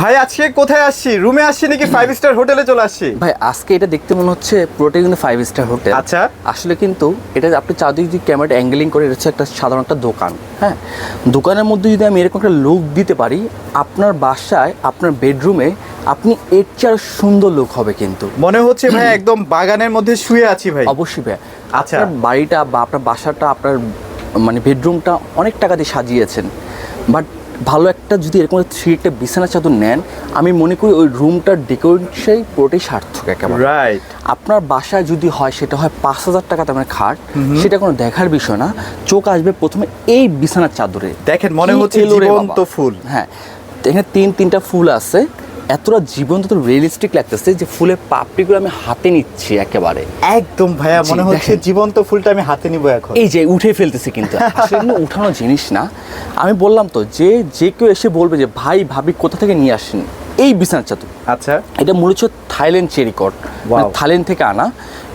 ভাই আজকে কোথায় আসছি? রুমে আসছি নাকি ফাইভ স্টার হোটেলে চলে আসছি? ভাই আজকে এটা দেখতে মনে হচ্ছে পুরোটাই কিন্তু ফাইভ স্টার হোটেল। আচ্ছা। আসলে কিন্তু এটা আপনি চারদিকে যদি ক্যামেরাটা অ্যাঙ্গেলিং করে এটা হচ্ছে একটা সাধারণ একটা দোকান হ্যাঁ? দোকানের মধ্যে যদি আমি এরকম একটা লুক দিতে পারি আপনার বাসায় আপনার বেডরুমে আপনি এর চেয়ে সুন্দর লুক হবে কিন্তু। মনে হচ্ছে ভাই একদম বাগানের মধ্যে শুয়ে আছি ভাই। অবশ্যই ভাই। আচ্ছা। বাড়িটা বা আপনার বাসাটা আপনার মানে বেডরুমটা অনেক টাকা দিয়ে সাজিয়েছেন। বাট ভালো একটা যদি এরকম থ্রি একটা বিছানা চাদর নেন আমি মনে করি ওই রুমটার ডেকোরেশনই পুরোটাই সার্থক একেবারে। রাইট আপনার বাসায় যদি হয় সেটা হয় পাঁচ হাজার টাকা দামের খাট সেটা কোনো দেখার বিষয় না। চোখ আসবে প্রথমে এই বিছানার চাদরে। দেখেন, মনে হচ্ছে জীবন্ত ফুল। হ্যাঁ এখানে তিন তিনটা ফুল আছে। এতটা জীবন্ত তো রিয়েলিস্টিক লাগতেছে যে ফুলের পাপড়িগুলো আমি হাতে নিচ্ছি একেবারে। একদম ভাইয়া মনে হচ্ছে। জীবন্ত ফুলটা আমি হাতে নিব এখন। এই যে উঠে ফেলতেছি কিন্তু। আসলে উঠানো জিনিস না। আমি বললাম তো যে যে কেউ এসে বলবে যে ভাই ভাবি কোথা থেকে নিয়ে আসেন? এই বিছানার চাদর। আচ্ছা। এটা মূলত থাইল্যান্ড চেরিকট মানে থাইল্যান্ড থেকে আনা।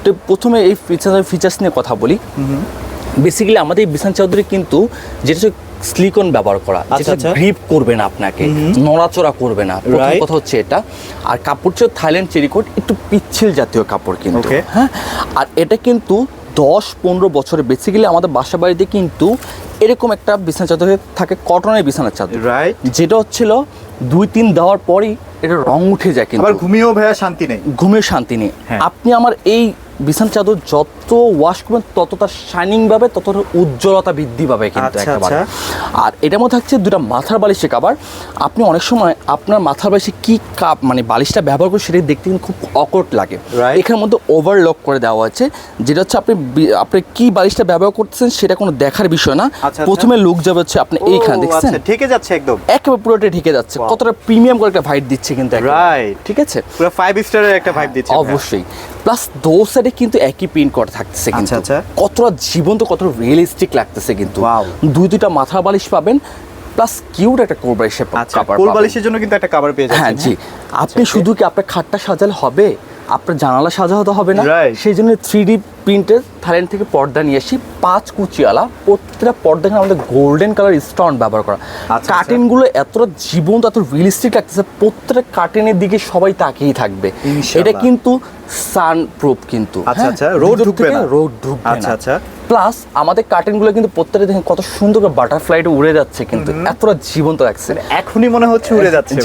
তো প্রথমে এই ফিচার ফিচার্স নিয়ে কথা বলি। বেসিক্যালি আমাদের এই বিছানা চাদরে কিন্তু যেটা হচ্ছে স্লিকন ব্যবহার করা আচ্ছা, যেটা আচ্ছা। গ্রিপ করবে না আপনাকে নড়াচড়া করবে না। প্রথম কথা হচ্ছে এটা। আর কাপড় হচ্ছে থাইল্যান্ড চেরিকোট একটু পিচ্ছিল জাতীয় কাপড় কিন্তু। হ্যাঁ? আর এটা কিন্তু দশ পনেরো বছরে বেসিক্যালি আমাদের বাসা বাড়িতে কিন্তু এরকম একটা বিছানা চাদর থাকে কটনের বিছানার চাদর। রাইট যেটা হচ্ছিল দুই তিন দেওয়ার পরই এটা রং উঠে যায় কিন্তু। আবার ঘুমিয়েও ভাইয়া শান্তি নেই। ঘুমের শান্তি নেই। হ্যাঁ। আপনি আমার এই বিছানা চাদর যত ওয়াশ করবেন তত তার শাইনিং পাবে তত উজ্জ্বলতা বৃদ্ধি পাবে কিন্তু আচ্ছা, একেবারে। আচ্ছা। আর এটার মধ্যে থাকছে দুটা মাথার বালিশের কাবার আপনি অনেক সময় আপনার মাথার বালিশে কি কাপ মানে বালিশটা ব্যবহার করে সেটা দেখতে কিন্তু খুব অকট লাগে. এখানের মধ্যে ওভারলক করে দেওয়া আছে যেটা হচ্ছে আপনি আপনি কি বালিশটা ব্যবহার করতেছেন সেটা কোনো দেখার বিষয় না। আচ্ছা। প্রথমে লুক যাবে হচ্ছে আপনি এইখানে দেখছেন? ঠেকে যাচ্ছে একদম। একেবারে পুরোটা ঢেকে যাচ্ছে। কতটা প্রিমিয়াম করে একটা ভাইট দিচ্ছে কিন্তু। ঠিক আছে? পুরো ফাইভ স্টারের একটা ভাইব দিচ্ছে অবশ্যই। প্লাস দো সাইডে কিন্তু একই প্রিন্ট করা থাকতেছে কিন্তু। আচ্ছা, আচ্ছা। কতটা জীবন্ত কতটা রিয়েলিস্টিক লাগতেছে কিন্তু। দুই দুইটা মাথা বালিশ পাবেন প্লাস কিউট একটা কোরবাই শেপ আচ্ছা জন্য কিন্তু একটা কাভার পেয়ে যাচ্ছেন হ্যাঁ জি। আপনি শুধু কি আপনার খাটটা সাজালে হবে? আপনার জানালা সাজাতে হবে না. সেই জন্য থ্রি ডি প্রিন্টের থাইল্যান্ড থেকে পর্দা নিয়ে আসি পাঁচ কুচিওয়ালা প্রত্যেকটা পর্দা আমাদের গোল্ডেন কালার স্টন ব্যবহার করা আচ্ছা। কার্টেনগুলো এতটা জীবন্ত এত রিয়েলিস্টিক লাগতেছে প্রত্যেকটা কার্টেনের দিকে সবাই তাকিয়েই থাকবে সেটা এটা কিন্তু সান প্রুফ কিন্তু আচ্ছা, হ্যাঁ? আচ্ছা, রোড ঢুকবে না। রোড ঢুকবে আচ্ছা, আচ্ছা। প্লাস আমাদের কার্টেনগুলো কিন্তু প্রত্যেকটা দেখেন কত সুন্দর করে বাটারফ্লাইটা উড়ে যাচ্ছে কিন্তু। এতটা জীবন্ত লাগছে মানে এখনই মনে হচ্ছে উড়ে যাচ্ছে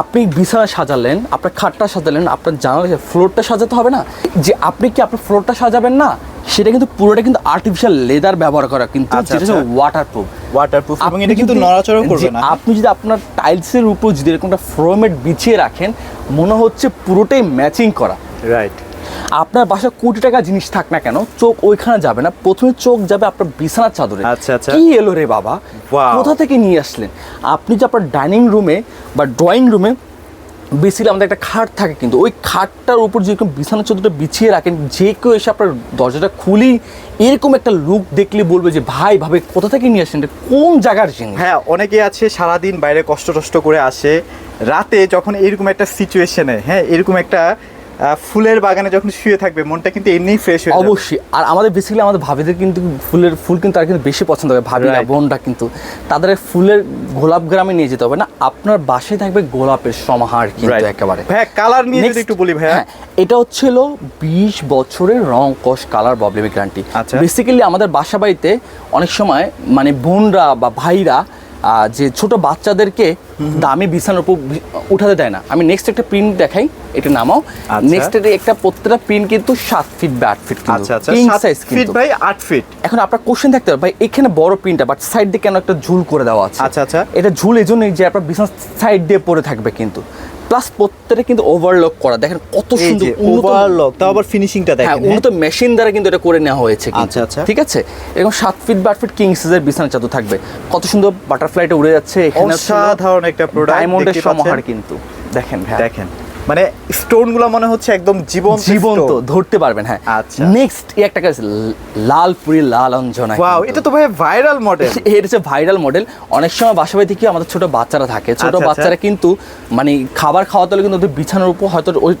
আপনি বিছানা সাজালেন আপনার খাটটা সাজালেন আপনার জানালা ফ্লোরটা সাজাতে হবে না। যে আপনি কি আপনার ফ্লোরটা সাজাবেন না? সেটা কিন্তু পুরোটা কিন্তু আর্টিফিশিয়াল লেদার ব্যবহার করা কিন্তু আচ্ছা, যেটা আচ্ছা। ওয়াটারপ্রুফ ওয়াটারপ্রুফ এবং এটা কিন্তু নড়াচড়া করবে না। আপনি যদি আপনার টাইলসের উপর যদি এরকম একটা ফ্লোরমেট বিছিয়ে রাখেন মনে হচ্ছে পুরোটাই ম্যাচিং করা। রাইট আপনার বাসা কোটি টাকা জিনিস থাক না কেন চোখ ওইখানে যাবে না প্রথমে চোখ যাবে আপনার বিছানার চাদরে। আচ্ছা, আচ্ছা। কি এলো রে বাবা. কোথা থেকে নিয়ে আসলেন? আপনি যে আপনার ডাইনিং রুমে বা ড্রয়িং রুমে বেসিক্যালি আমাদের একটা খাট থাকে কিন্তু ওই খাটটার উপর যেরকম বিছানা চাদরটা বিছিয়ে রাখেন যে কেউ এসে আপনার দরজাটা খুলি এরকম একটা লুক দেখলে বলবে যে ভাই ভাবে কোথা থেকে নিয়ে আসেন কোন জায়গার জিনিস? হ্যাঁ অনেকে আছে সারাদিন বাইরে কষ্ট টষ্ট করে আসে। রাতে যখন এরকম একটা সিচুয়েশনে হ্যাঁ এরকম একটা ফুলের বাগানে যখন শুয়ে থাকবে মনটা কিন্তু এমনিই ফ্রেশ হয়ে অবশ্যই আর আমাদের বেসিক্যালি আমাদের ভাবিদের কিন্তু ফুলের ফুল কিন্তু তারা কিন্তু বেশি পছন্দ করে ভাবিরা. বোনরা কিন্তু তাদের ফুলের গোলাপ গ্রামে নিয়ে যেতে হবে না আপনার বাসায় থাকবে গোলাপের সমাহার কিন্তু. একেবারে হ্যাঁ কালার নিয়ে যদি একটু বলি ভাই হ্যাঁ, এটা হচ্ছিল বিশ বছরের রং কষ কালার প্রবলেম গ্যারান্টি আচ্ছা। বেসিক্যালি আমাদের বাসা বাড়িতে অনেক সময় মানে বোনরা বা ভাইরা যে ছোট বাচ্চাদেরকে দামি বিছানার উপর উঠাতে দেয় না। আমি নেক্সট একটা প্রিন্ট দেখাই এটা নামাও। নেক্সট নেক্সট একটা প্রত্যেকটা প্রিন্ট কিন্তু সাত ফিট বা আট ফিট আচ্ছা আচ্ছা। সাইজ ফিট বাই আট ফিট এখন আপনার কোশ্চেন থাকতে হবে ভাই এখানে বড় প্রিন্টটা বাট সাইড দিয়ে কেন একটা ঝুল করে দেওয়া আছে? আচ্ছা, আচ্ছা। এটা ঝুল এই জন্যই যে আপনার বিছানা সাইড দিয়ে পড়ে থাকবে কিন্তু। প্লাস প্রত্যেকটা কিন্তু ওভারলক করা। দেখেন কত সুন্দর ওভারলক তাও আবার ফিনিশিংটা হ্যাঁ দেখেন হ্যাঁ? উন্নত মেশিন দ্বারা কিন্তু এটা করে নেওয়া হয়েছে কিন্তু। আচ্ছা, আচ্ছা। ঠিক আছে? এরকম সাত ফিট বা আট ফিট কিং সাইজের বিছানা চাদর থাকবে। কত সুন্দর বাটারফ্লাইটা উড়ে যাচ্ছে এখানে অসাধারণ একটা প্রোডাক্ট ডায়মন্ডের সমাহার কিন্তু। দেখেন দেখেন। মানে স্টোনগুলো মনে হচ্ছে একদম জীবন জীবন্ত ধরতে পারবেন হ্যাঁ। আচ্ছা। নেক্সট এই একটা কাজ লালপুরি লাল অঞ্জনা ওয়াও এটা তো ভাই ভাইরাল মডেল এর হচ্ছে ভাইরাল মডেল অনেক সময় বাসা বাড়িতে কি আমাদের ছোট বাচ্চারা থাকে ছোট আচ্ছা, আচ্ছা। বাচ্চারা কিন্তু মানে খাবার খাওয়াতে হলে কিন্তু ওদের বিছানার উপর হয়তো ওই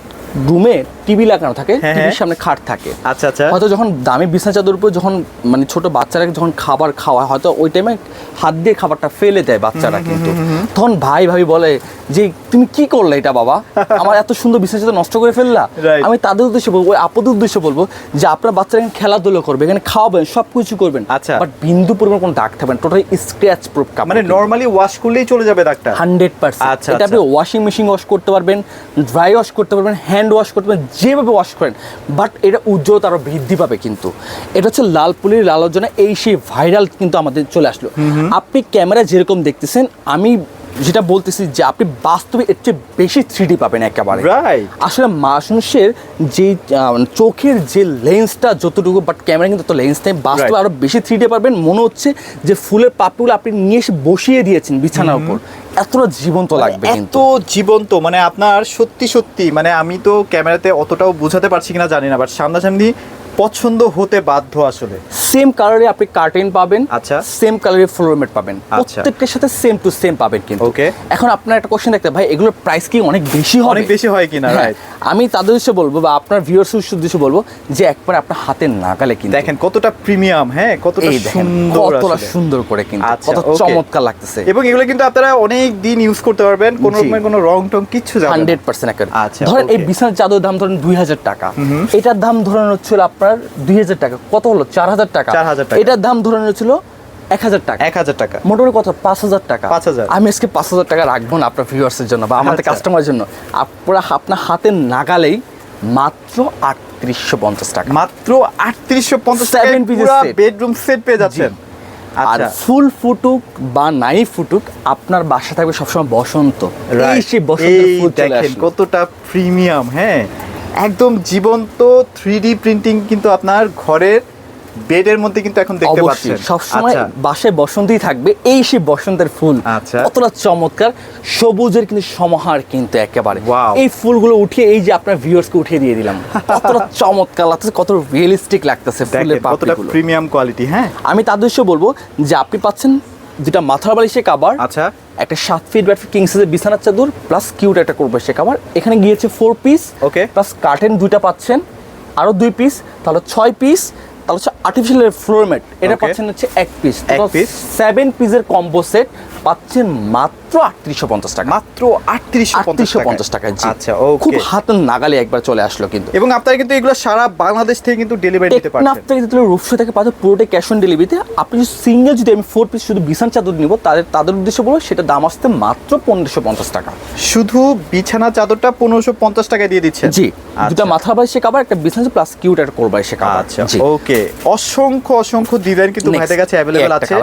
রুমে টিভি লাগানো থাকে হ্যাঁ, টিভির হ্যাঁ। সামনে খাট থাকে। আচ্ছা আচ্ছা। হয়তো যখন দামি বিছানা চাদর উপর যখন মানে ছোট বাচ্চারা যখন খাবার খাওয়া হয়তো ওই টাইমে হাত দিয়ে খাবারটা ফেলে দেয় বাচ্চারা কিন্তু। তখন ভাই ভাবি বলে যে তুমি কি করলে এটা বাবা? আমার এত সুন্দর বিছানা চাদর নষ্ট করে ফেললা। আমি তাদের উদ্দেশ্যে বলব ওই আপুদের উদ্দেশ্যে বলব যে আপনার বাচ্চারা এখানে খেলাধুলো করবে এখানে খাওয়াবেন সব কিছু করবেন। আচ্ছা। বাট বিন্দু পরিমাণ কোনো দাগ থাকবে না টোটালি স্ক্র্যাচ প্রুফ মানে নর্মালি ওয়াশ করলেই চলে যাবে দাগটা? হান্ড্রেড পার্সেন্ট আচ্ছা, এটা আপনি। ওয়াশিং মেশিন ওয়াশ করতে পারবেন ড্রাই ওয়াশ করতে পারবেন হ্যান্ড ওয়াশ করতে পারেন যেভাবে ওয়াশ করেন বাট এটা উজ্জ্বলতা আরও বৃদ্ধি পাবে কিন্তু। এটা হচ্ছে লাল পুলির লাল এই সেই ভাইরাল কিন্তু আমাদের চলে আসলো। আপনি ক্যামেরা যেরকম দেখতেছেন আমি যেটা বলতেছি যে আপনি বাস্তবে এর চেয়ে বেশি থ্রিডি পাবেন একেবারে। আসলে মানুষের যে চোখের যে লেন্সটা যতটুকু বাট ক্যামেরা কিন্তু তো লেন্স নেই বাস্তবে Right. আরও বেশি থ্রিডি পাবেন। মনে হচ্ছে যে ফুলের পাপড়িগুলো আপনি নিয়ে এসে বসিয়ে দিয়েছেন বিছানার উপর। এতটা জীবন্ত লাগবে এত জীবন্ত মানে আপনার সত্যি সত্যি মানে আমি তো ক্যামেরাতে অতটাও বোঝাতে পারছি কিনা জানি না বাট সামনাসামনি পছন্দ হতে বাধ্য আসলে সেম কালারে আপনি কার্টেন পাবেন আচ্ছা। সেম কালারের ফ্লোরমেট পাবেন আচ্ছা। প্রত্যেকটার সাথে সেম টু সেম পাবেন কিন্তু Okay. এখন আপনার একটা কোশ্চেন দেখতে ভাই এগুলোর প্রাইস কি অনেক বেশি হবে অনেক বেশি হয় কিনা হ্যাঁ, রাইট আমি তাদের উদ্দেশ্যে বলব বা আপনার ভিউয়ার্স উদ্দেশ্যে বলব যে একবার আপনার হাতের নাগালে কিন্তু দেখেন কতটা প্রিমিয়াম হ্যাঁ কতটা সুন্দর কতটা সুন্দর করে কিন্তু আচ্ছা, কত চমৎকার লাগতেছে এবং এগুলো কিন্তু আপনারা অনেক দিন ইউজ করতে পারবেন কোনো। রকমের কোনো রং টং কিছু যাবে না। হান্ড্রেড পার্সেন্ট আচ্ছা, ধরেন এই. বিছানার চাদর দাম ধরেন দুই হাজার টাকা এটার দাম ধরেন হচ্ছিল আপনার দুই হাজার টাকা। কত হলো? চার হাজার টাকা। 4,000 টাকা। এটার দাম ধরেন হচ্ছিল এক হাজার টাকা। এক হাজার টাকা। মোটামুটি কত? পাঁচ হাজার টাকা। 5,000 আমি আজকে পাঁচ হাজার টাকা রাখব না আপনার ভিউয়ার্সের জন্য বা আমাদের আচ্ছা। কাস্টমারের জন্য। আপনারা আপনার হাতের নাগালেই মাত্র আটত্রিশশো পঞ্চাশ টাকা। মাত্র আটত্রিশশো পঞ্চাশ। বেডরুম সেট পেয়ে যাচ্ছেন। আর আচ্ছা। ফুল ফুটুক বা নাই ফুটুক আপনার বাসা থাকবে সবসময় বসন্ত। এই সেই আসলো। কতটা প্রিমিয়াম হ্যাঁ? একদম জীবন্ত থ্রি ডি প্রিন্টিং কিন্তু আপনার ঘরের বেডের মধ্যে কিন্তু এখন দেখতে পাচ্ছেন। সবসময় আচ্ছা, বাসায় বসন্তই থাকবে এই সেই বসন্তের ফুল। আচ্ছা। কতটা চমৎকার সবুজের কিন্তু সমাহার কিন্তু একেবারে। এই ফুলগুলো উঠিয়ে এই যে আপনার ভিউয়ার্সকে উঠিয়ে দিয়ে দিলাম। কতটা চমৎকার লাগতেছে কত রিয়েলিস্টিক লাগতেছে ফুলের পাপড়িগুলো। প্রিমিয়াম কোয়ালিটি হ্যাঁ? আমি তার উদ্দেশ্য বলব যে আপনি পাচ্ছেন যেটা মাথার বালিশে কাবার আচ্ছা। একটা সাত ফিট বাই কিং সাইজের বিছানার চাদর প্লাস কিউট একটা করবে সে কাবার এখানে গিয়েছে four piece okay plus curtain দুইটা পাচ্ছেন। আরও দুই পিস তাহলে ছয় পিস তাহলে হচ্ছে আর্টিফিশিয়াল ফ্লোরমেট এটা পাচ্ছেন হচ্ছে এক পিস এক পিস সেভেন পিসের কম্বো সেট পাচ্ছেন মাত্র আটত্রিশশো পঞ্চাশ টাকা। মাত্র আটত্রিশশো আটত্রিশশো পঞ্চাশ টাকায় জি। আচ্ছা খুব ওকে হাতের নাগালে একবার চলে আসলো কিন্তু। এবং আপনারা কিন্তু এগুলো সারা বাংলাদেশ থেকে কিন্তু ডেলিভারি দিতে টেকনাফ পারছেন। থেকে যদি রূপসা থেকে পাচ্ছে পুরোটাই ক্যাশ অন ডেলিভারিতে আপনি যদি সিঙ্গেল যদি আমি ফোর পিস শুধু বিছানা চাদর নিব তাদের তাদের উদ্দেশ্যে বলব সেটা দাম আসতে মাত্র পনেরোশো পঞ্চাশ টাকা। শুধু বিছানা চাদরটা পনেরোশো পঞ্চাশ টাকায় দিয়ে দিচ্ছে জি। আচ্ছা। দুটা মাথা বাই সে কাবার একটা বিছানা প্লাস কিউট একটা করবাই সে কাবার। আচ্ছা ওকে অসংখ্য অসংখ্য ডিজাইন কিন্তু ভাইদের কাছে অ্যাভেলেবল আছে।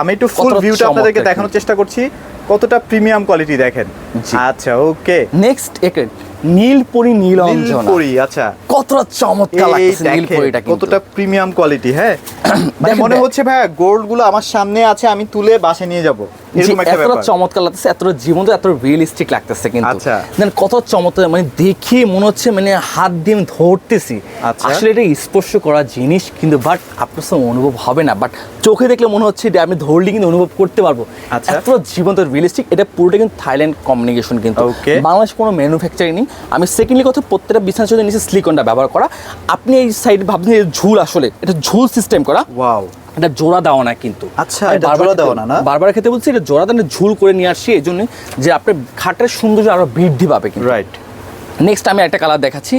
আমি একটু ফুল ভিউটা আপনাদেরকে দেখানোর চেষ্টা করছি। কতটা প্রিমিয়াম কোয়ালিটি দেখেন? আচ্ছা ওকে। নেক্সট একে নীলপরি নীলঞ্জনা নীলপরি আচ্ছা। কতটা চমৎকার নীলপরিটা কতটা প্রিমিয়াম কোয়ালিটি হ্যাঁ? মানে মনে হচ্ছে ভাইয়া গোল্ডগুলো আমার সামনে আছে আমি তুলে বাসে নিয়ে যাব। এতটা চমৎকার লাগতেছে এতটা জীবন্ত এত রিয়েলিস্টিক লাগতেছে কিন্তু। আচ্ছা। দেন কত চমৎকার মানে দেখে মনে হচ্ছে মানে হাত দিয়ে ধরতেছি। আচ্ছা। আসলে এটা স্পর্শ করা জিনিস কিন্তু বাট আপনার সঙ্গে অনুভব হবে না। বাট চোখে দেখলে মনে হচ্ছে এটা আমি ধরলে কিন্তু অনুভব করতে পারব। আচ্ছা। এতটা জীবন্ত রিয়েলিস্টিক এটা পুরোটা কিন্তু থাইল্যান্ড কমিউনিকেশন কিন্তু। বাংলাদেশ কোনো ম্যানুফ্যাকচারিং নেই। আমি সেকেন্ডলি কথা প্রত্যেকটা বিছানা নিচে সিলিকনটা ব্যবহার করা। আপনি এই সাইড ভাবছেন ঝুল আসলে এটা ঝুল সিস্টেম করা। ওয়াও এটা জোড়া দেওয়া না কিন্তু। আচ্ছা, আমি এটা জোড়া দেওয়া না, না? বারবার খেতে বলছি এটা জোড়া দেন ঝুল করে নিয়ে আসছি এই জন্য যে আপনার খাটের সৌন্দর্য আরও বৃদ্ধি পাবে কিন্তু। রাইট নেক্সট আমি একটা কালার দেখাচ্ছি।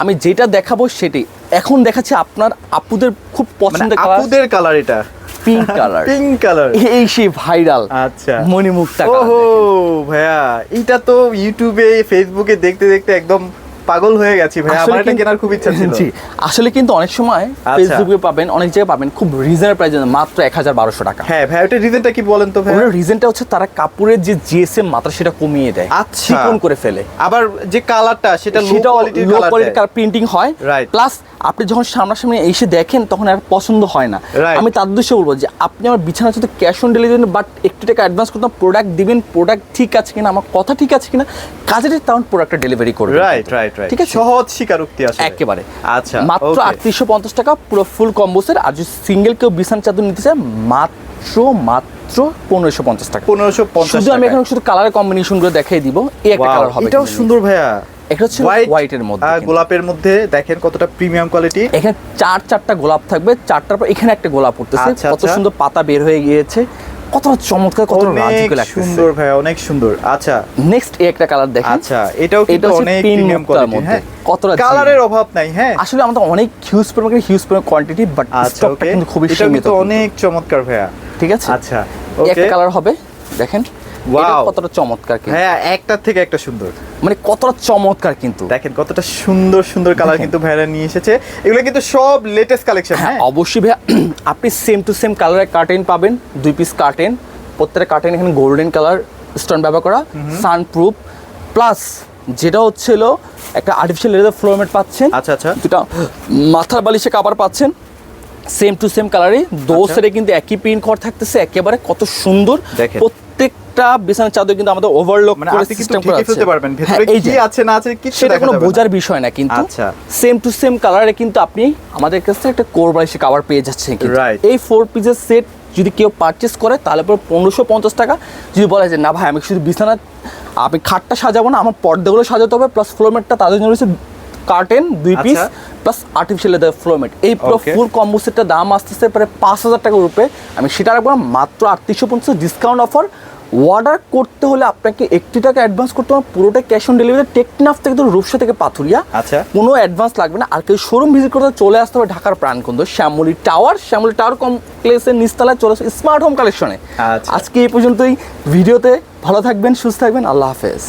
আমি যেটা দেখাবো সেটি এখন দেখাচ্ছি আপনার আপুদের খুব মানে পছন্দের কালার আপুদের কালার এটা। পিঙ্ক কালার পিঙ্ক কালার এই সেই ভাইরাল আচ্ছা। মণিমুক্তা ওহো ভাইয়া এটা তো ইউটিউবে ফেসবুকে দেখতে দেখতে একদম পাগল হয়ে গেছি ভাইয়া আমার এটা কেনার খুব ইচ্ছা ছিল। জি আসলে কিন্তু অনেক সময় আচ্ছা। ফেসবুকে পাবেন অনেক জায়গায় পাবেন খুব রিজনেবল প্রাইসে মাত্র এক হাজার বারোশো টাকা। হ্যাঁ ভাই ওটা রিজনটা কি বলেন তো ভাই? ওনার রিজনটা হচ্ছে তারা কাপড়ের যে জিএসএম মাত্রা সেটা কমিয়ে দেয় আচ্ছা। চিকন করে ফেলে। আবার যে কালারটা সেটা লো কোয়ালিটির লো কালার কোয়ালিটির প্রিন্টিং হয়. প্লাস আপনি যখন সামনাসামনি এসে দেখেন তখন আর পছন্দ হয় না। আমি তার উদ্দেশ্যে বলব যে আপনি আমার বিছানা সাথে ক্যাশ অন ডেলিভারি বাট একটু টাকা অ্যাডভান্স করতাম প্রোডাক্ট দিবেন প্রোডাক্ট ঠিক আছে কিনা আমার কথা ঠিক আছে কিনা কাজের তেমন প্রোডাক্টটা ডেলিভারি করবেন। রাইট রাইট রাইট ঠিক আছে? সহজ স্বীকারোক্তি আসলে। একেবারে। আচ্ছা মাত্র আটত্রিশশো পঞ্চাশ টাকা পুরো ফুল কম্বোসের আর যদি সিঙ্গেল কেউ বিছানা চাদর নিতে চায় মাত্র মাত্র পনেরোশো পঞ্চাশ টাকা। পনেরোশো পঞ্চাশ শুধু আমি এখন শুধু কালার কম্বিনেশনগুলো দেখিয়ে দিব। এই একটা কালার হবে এটাও সুন্দর ভাইয়া। এটা হচ্ছে হোয়াইট হোয়াইটের মধ্যে গোলাপের মধ্যে দেখেন কতটা প্রিমিয়াম কোয়ালিটি এখানে চার চারটা গোলাপ থাকবে। চারটার পর এখানে একটা গোলাপ উঠতেছে। আচ্ছা, কত আচ্ছা। সুন্দর পাতা বের হয়ে গিয়েছে। কতটা চমৎকার কত অনেক রাজুকে সুন্দর ভাই অনেক সুন্দর। আচ্ছা। নেক্সট এই একটা কালার দেখেন। আচ্ছা এটাও কিন্তু অনেক প্রিমিয়াম কোয়ালিটি হ্যাঁ? কতটা কালারের অভাব নাই হ্যাঁ? আসলে আমাদের অনেক হিউজ পরিমাণে হিউজ পরিমাণ কোয়ান্টিটি বাট স্টকটা কিন্তু খুবই এটা সীমিত কিন্তু। অনেক চমৎকার ভাইয়া। ঠিক আছে? আচ্ছা একটা কালার হবে দেখেন। কতটা চমৎকার কিন্তু। হ্যাঁ থেকে একটা সুন্দর। মানে কতটা চমৎকার কিন্তু। দেখেন কতটা সুন্দর সুন্দর কালার কিন্তু ভাইরা নিয়ে এসেছে। এগুলো কিন্তু সব লেটেস্ট কালেকশন হ্যাঁ হ্যাঁ? অবশ্যই আপনি সেম টু সেম কালারের কার্টেন পাবেন। দুই পিস কার্টেন প্রত্যেকটা কার্টেন এখানে গোল্ডেন কালার স্টোন ব্যবহার করা সানপ্রুফ প্লাস যেটা হচ্ছিল একটা আর্টিফিশিয়াল লেদার ফ্লোরমেট পাচ্ছেন। আচ্ছা আচ্ছা। দুটা মাথার বালিশে কাবার পাচ্ছেন। সেম টু সেম কালারে দো কিন্তু একই প্রিন্ট করা থাকতেছে একেবারে কত সুন্দর। প্রত্যেকটা বিছানার চাদর কিন্তু আমাদের ওভারলোক মানে করে সিস্টেম করা আছে পারবেন হ্যাঁ, ভেতরে এই কি আছে না আছে কিছু সেটা কোনো বোঝার বিষয় না কিন্তু আচ্ছা। সেম টু সেম কালারে কিন্তু আপনি আমাদের কাছে একটা কোর বালিশে কভার পেয়ে যাচ্ছেন কিন্তু. এই ফোর পিসের সেট যদি কেউ পারচেস করে তাহলে পর পনেরোশো পঞ্চাশ টাকা যদি বলে যে না ভাই আমি শুধু বিছানা আমি খাটটা সাজাবো না আমার পর্দাগুলো সাজাতে হবে প্লাস ফ্লোরমেটটা তাদের জন্য রয়েছে কার্টেন দুই পিস আচ্ছা। প্লাস আর্টিফিশিয়াল লেদার ফ্লোরমেট এই পুরো ফুল কম্বো সেটটার দাম আসতেছে প্রায় পাঁচ হাজার টাকার উপরে। আমি সেটা রাখব মাত্র আটত্রিশশো পঞ্চাশ ডিসকাউন্ট অফার অর্ডার করতে হলে আপনাকে একটি টাকা অ্যাডভান্স করতে হবে পুরোটা ক্যাশ অন ডেলিভারি টেকনাফ থেকে তো রূপসা থেকে পাথুরিয়া আচ্ছা। কোনো অ্যাডভান্স লাগবে না। আর কেউ শোরুম ভিজিট করতে চলে আসতে হবে ঢাকার প্রাণকেন্দ্র শ্যামলী টাওয়ার শ্যামলী টাওয়ার কমপ্লেক্সের নিচতলায় চলে আসবে স্মার্ট হোম কালেকশনে। আজকে এই পর্যন্তই। ভিডিওতে ভালো থাকবেন সুস্থ থাকবেন। আল্লাহ হাফেজ।